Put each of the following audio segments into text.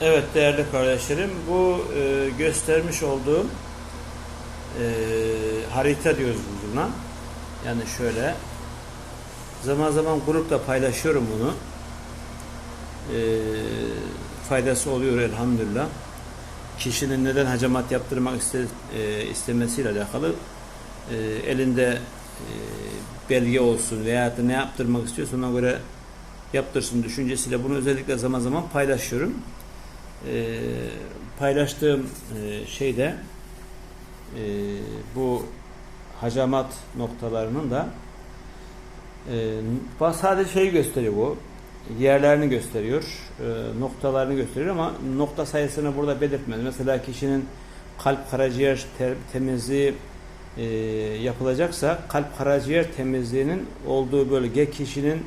Evet değerli kardeşlerim bu e, göstermiş olduğum e, harita diyoruz buna. Yani şöyle zaman zaman grupta paylaşıyorum bunu. E, faydası oluyor elhamdülillah. Kişinin neden hacamat yaptırmak iste, e, istemesiyle alakalı e, elinde e, belge olsun veya ne yaptırmak istiyorsa ona göre yaptırsın düşüncesiyle bunu özellikle zaman zaman paylaşıyorum e, paylaştığım e, şeyde e, bu hacamat noktalarının da e, sadece şeyi gösteriyor bu yerlerini gösteriyor e, noktalarını gösteriyor ama nokta sayısını burada belirtmez mesela kişinin kalp karaciğer te temizliği e, yapılacaksa kalp karaciğer temizliğinin olduğu bölge kişinin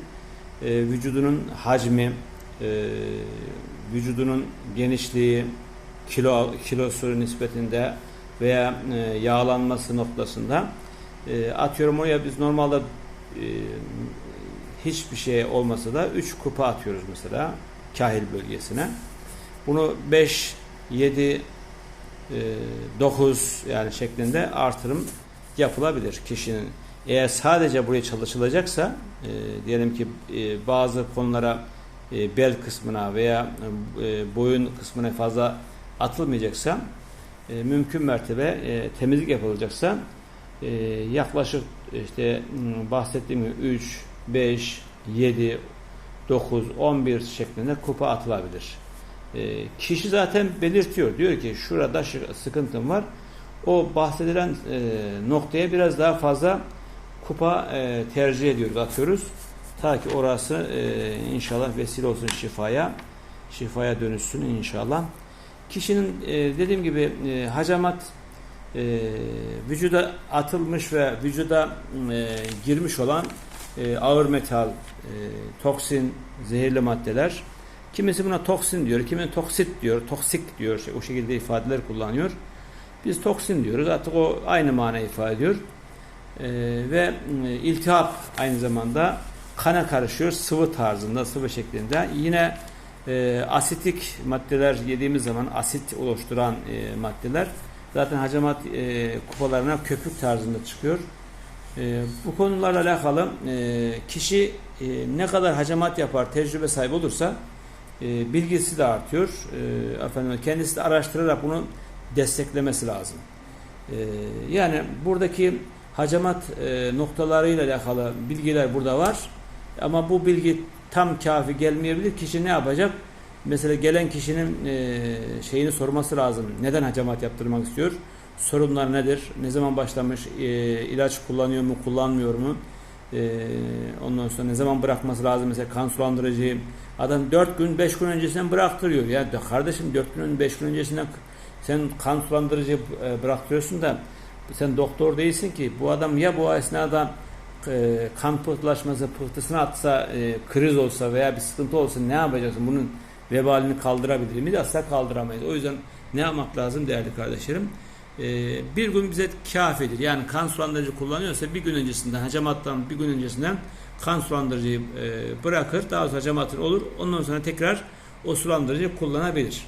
e, vücudunun hacmi e, vücudunun genişliği, kilo kilosu nispetinde veya e, yağlanması noktasında e, atıyorum oraya biz normalde e, hiçbir şey olmasa da 3 kupa atıyoruz mesela kahil bölgesine. Bunu 5, 7, 9 yani şeklinde artırım yapılabilir kişinin. Eğer sadece buraya çalışılacaksa e, diyelim ki e, bazı konulara e, bel kısmına veya e, boyun kısmına fazla atılmayacaksa e, mümkün mertebe temizlik yapılacaksa yaklaşık işte bahsettiğim gibi 3, 5, 7, 9, 11 şeklinde kupa atılabilir. kişi zaten belirtiyor. Diyor ki şurada sıkıntım var. O bahsedilen noktaya biraz daha fazla kupa tercih ediyoruz, atıyoruz. Ta ki orası e, inşallah vesile olsun şifaya. Şifaya dönüşsün inşallah. Kişinin e, dediğim gibi e, hacamat e, vücuda atılmış ve vücuda e, girmiş olan e, ağır metal, e, toksin, zehirli maddeler. Kimisi buna toksin diyor, kimisi toksit diyor, toksik diyor. Şey, o şekilde ifadeler kullanıyor. Biz toksin diyoruz. Artık o aynı mana ifade ediyor. E, ve e, iltihap aynı zamanda kana karışıyor sıvı tarzında, sıvı şeklinde. Yine e, asitik maddeler yediğimiz zaman asit oluşturan e, maddeler zaten hacamat e, kupalarına köpük tarzında çıkıyor. E, bu konularla alakalı e, kişi e, ne kadar hacamat yapar, tecrübe sahibi olursa e, bilgisi de artıyor. E, efendim kendisi de araştırarak bunu desteklemesi lazım. E, yani buradaki hacamat e, noktalarıyla alakalı bilgiler burada var. Ama bu bilgi tam kafi gelmeyebilir. Kişi ne yapacak? Mesela gelen kişinin e, şeyini sorması lazım. Neden hacamat yaptırmak istiyor? Sorunlar nedir? Ne zaman başlamış? E, ilaç kullanıyor mu? Kullanmıyor mu? E, ondan sonra ne zaman bırakması lazım? Mesela kan sulandırıcıyı adam 4 gün 5 gün öncesinden bıraktırıyor. Ya kardeşim 4 gün 5 gün öncesinden sen kan sulandırıcı e, bıraktırıyorsun da sen doktor değilsin ki bu adam ya bu esnada e, kan pıhtılaşması pıhtısına atsa e, kriz olsa veya bir sıkıntı olsa ne yapacaksın? Bunun vebalini kaldırabilir miyiz? Asla kaldıramayız. O yüzden ne yapmak lazım değerli kardeşlerim? E, bir gün bize kafidir. Yani kan sulandırıcı kullanıyorsa bir gün öncesinden hacamattan bir gün öncesinden kan sulandırıcıyı e, bırakır. Daha sonra hacamatın olur. Ondan sonra tekrar o sulandırıcıyı kullanabilir.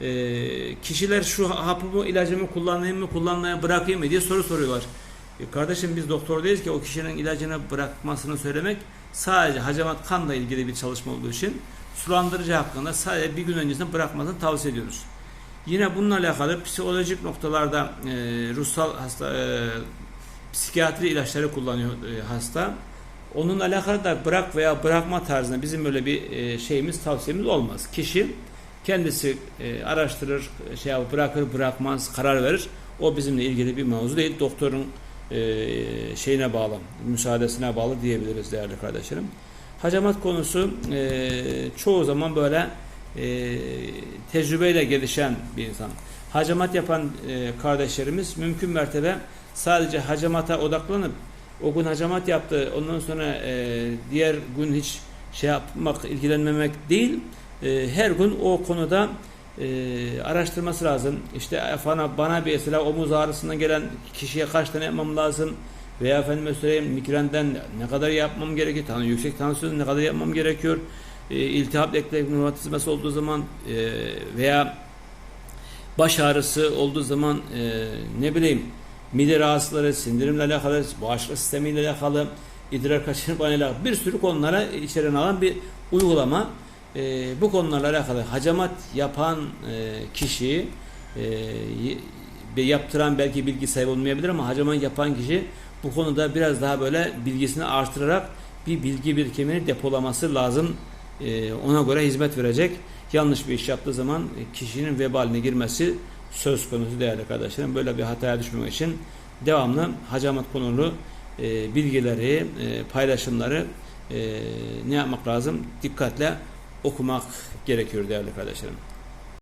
E, kişiler şu hapımı ilacımı kullanayım mı kullanmaya bırakayım mı diye soru soruyorlar. E kardeşim biz doktor değiliz ki o kişinin ilacını bırakmasını söylemek sadece hacamat kanla ilgili bir çalışma olduğu için sulandırıcı hakkında sadece bir gün öncesinde bırakmasını tavsiye ediyoruz. Yine bununla alakalı psikolojik noktalarda e, ruhsal hasta e, psikiyatri ilaçları kullanıyor e, hasta. Onunla alakalı da bırak veya bırakma tarzında bizim böyle bir e, şeyimiz tavsiyemiz olmaz. Kişi kendisi e, araştırır, şey bırakır, bırakmaz, karar verir. O bizimle ilgili bir mevzu değil. Doktorun e, şeyine bağlı, müsaadesine bağlı diyebiliriz değerli kardeşlerim. Hacamat konusu e, çoğu zaman böyle e, tecrübeyle gelişen bir insan. Hacamat yapan kardeşlerimiz mümkün mertebe sadece hacamata odaklanıp o gün hacamat yaptı ondan sonra diğer gün hiç şey yapmak, ilgilenmemek değil. Her gün o konuda e, araştırması lazım. İşte bana, bana bir mesela omuz ağrısından gelen kişiye kaç tane yapmam lazım veya efendime söyleyeyim migrenden ne kadar yapmam gerekiyor, tanı, yüksek tansiyon ne kadar yapmam gerekiyor e, iltihap romatizması olduğu zaman e, veya baş ağrısı olduğu zaman e, ne bileyim mide rahatsızları, sindirimle alakalı, bağışıklık sistemiyle alakalı, idrar kaçırmayla alakalı bir sürü konulara içeren alan bir uygulama. E, bu konularla alakalı hacamat yapan e, kişi e, yaptıran belki bilgi sahibi olmayabilir ama hacamat yapan kişi bu konuda biraz daha böyle bilgisini artırarak bir bilgi birikimini depolaması lazım. E, ona göre hizmet verecek. Yanlış bir iş yaptığı zaman kişinin vebaline girmesi söz konusu değerli kardeşlerim. Böyle bir hataya düşmemek için devamlı hacamat konulu e, bilgileri, e, paylaşımları e, ne yapmak lazım? Dikkatle okumak gerekiyor değerli kardeşlerim.